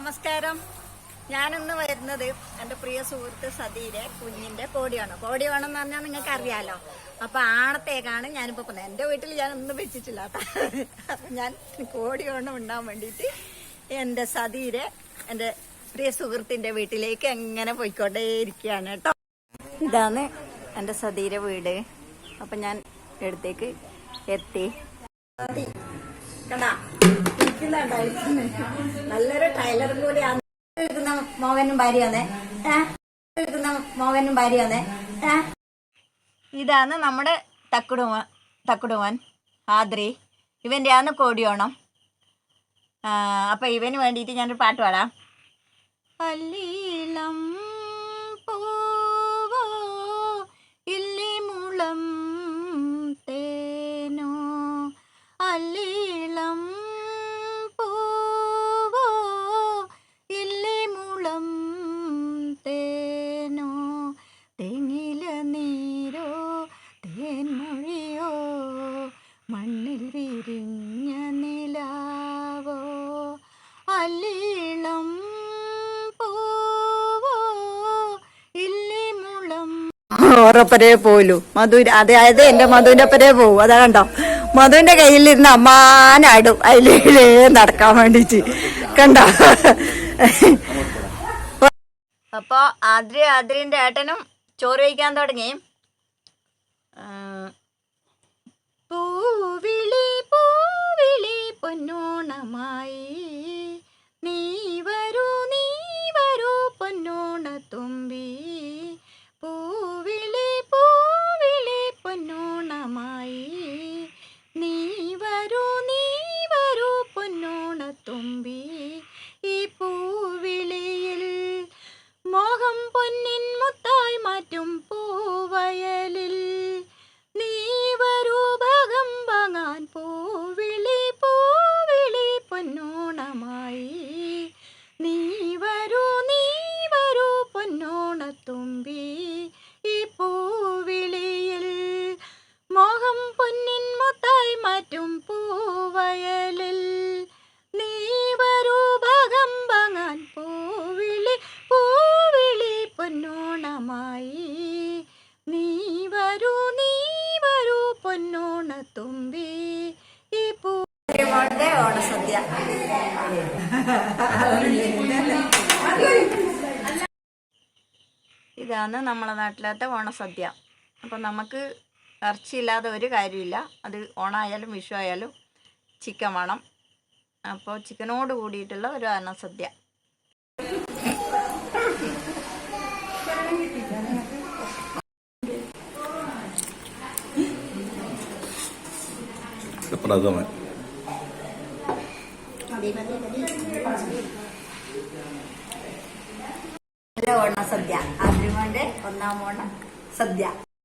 നമസ്കാരം. ഞാനിന്ന് വരുന്നത് എന്റെ പ്രിയ സുഹൃത്ത് സതീരെ കുഞ്ഞിന്റെ കോടിയാണ് വേണം എന്ന് പറഞ്ഞാൽ നിങ്ങൾക്ക് അറിയാലോ അപ്പൊ ആണത്തേക്കാണ് ഞാനിപ്പോ പോകുന്നത് എന്റെ വീട്ടിൽ ഞാൻ ഒന്നും വെച്ചിട്ടില്ല. അപ്പൊ ഞാൻ കോടിയോണം ഉണ്ടാൻ വേണ്ടിയിട്ട് എന്റെ സതീരെ എന്റെ പ്രിയ സുഹൃത്തിന്റെ വീട്ടിലേക്ക് എങ്ങനെ പോയിക്കൊണ്ടേയിരിക്കുകയാണ് കേട്ടോ. ഇതാണ് എന്റെ സതീരെ വീട്. അപ്പൊ ഞാൻ എടുത്തേക്ക് എത്തി. സതി? നല്ലൊരു ടൈലറും കൂടിയാണ് ഇരിക്കുന്ന മോഹനും ഭാര്യയാന്നേ? ഇരിക്കുന്ന മോഹനും ഭാര്യയാന്നേ? ഇതാണ് നമ്മുടെ തക്കുടുവൻ തക്കുടുവൻ ആദ്രി. ഇവന്റെ ആണ് കോടിയോണം. അപ്പൊ ഇവന് വേണ്ടിയിട്ട് ഞാനൊരു പാട്ട് പാടാം. അല്ലീളം ഓറപ്പരേ പോലു. മധു അതായത് എന്റെ മധുവിന്റെ ഒപ്പരേ പോകും അതാ കണ്ടോ? മധുവിന്റെ കയ്യിലിരുന്ന് അമ്മാനാടും. അതിലേ നടക്കാൻ വേണ്ടിട്ട്. കണ്ടോ? അപ്പൊ ആദ്രി ആദ്രിന്റെ ഏട്ടനും ചോറ് കഴിക്കാൻ തുടങ്ങി. പൂവിളി ഇതാണ് നമ്മളെ നാട്ടിലത്തെ ഓണസദ്യ. അപ്പം നമുക്ക് ഇറച്ചിയില്ലാതെ ഒരു കാര്യമില്ല. അത് ഓണായാലും വിഷു ആയാലും ചിക്കൻ വേണം. അപ്പോൾ ചിക്കനോട് കൂടിയിട്ടുള്ള ഒരു ഓണസദ്യ. പ്രഥമൻ. നല്ല ഓണസദ്യ അതിനുവേണ്ടി ഒന്നാം ഓണം സദ്യ